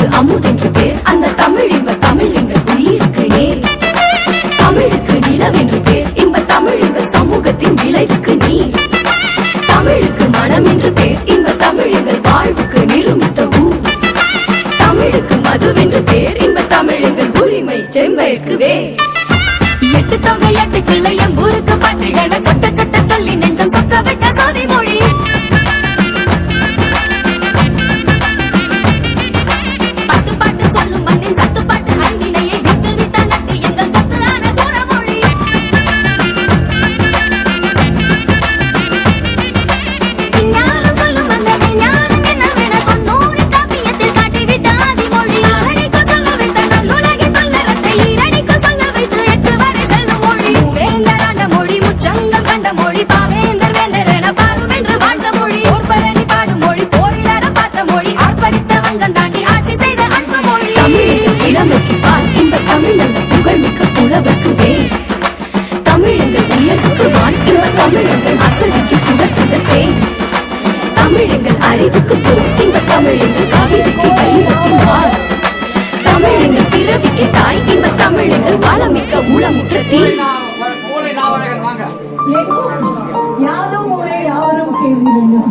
தமிழுக்கு அமுதென்று பேர். அந்த தமிழ் இன்ப தமிழ் எங்கள் உயிருக்கு நேர். தமிழுக்கு நிலவென்று பேர். இன்ப தமிழ் எங்கள் சமூகத்தின் விளைவுக்கு நீர். தமிழுக்கு மனம் என்று பேர். இன்ப தமிழ் எங்கள் வாழ்வுக்கு நிருமித்த ஊர். தமிழுக்கு மதுவென்று பேர். இன்ப தமிழ் எங்கள் உரிமை செம்பயிற்கு வேர். எட்டு தொகை எட்டு கிள்ளையம் ஊருக்கு பட்டுகளை சொட்ட சொட்ட சொல்லி நெஞ்சம் சொக்க வச்ச சோதி வேர் தமிழங்கள் உயர்வுக்கு வான் இன்ப தமிழங்கள் அசலுக்கு சுடர்த்திட தேன் தமிழங்கள் அறிவுக்கு இன்ப தமிழங்கள் கவிதைக்கு வைரத்தின் வார் தமிழங்கள் பிறவிக்கு தாய் இன்ப தமிழங்கள் வளமிக்க உளமுற்ற தீ. யாதும் ஊரே யாவரும் கேள்வி வேண்டும்.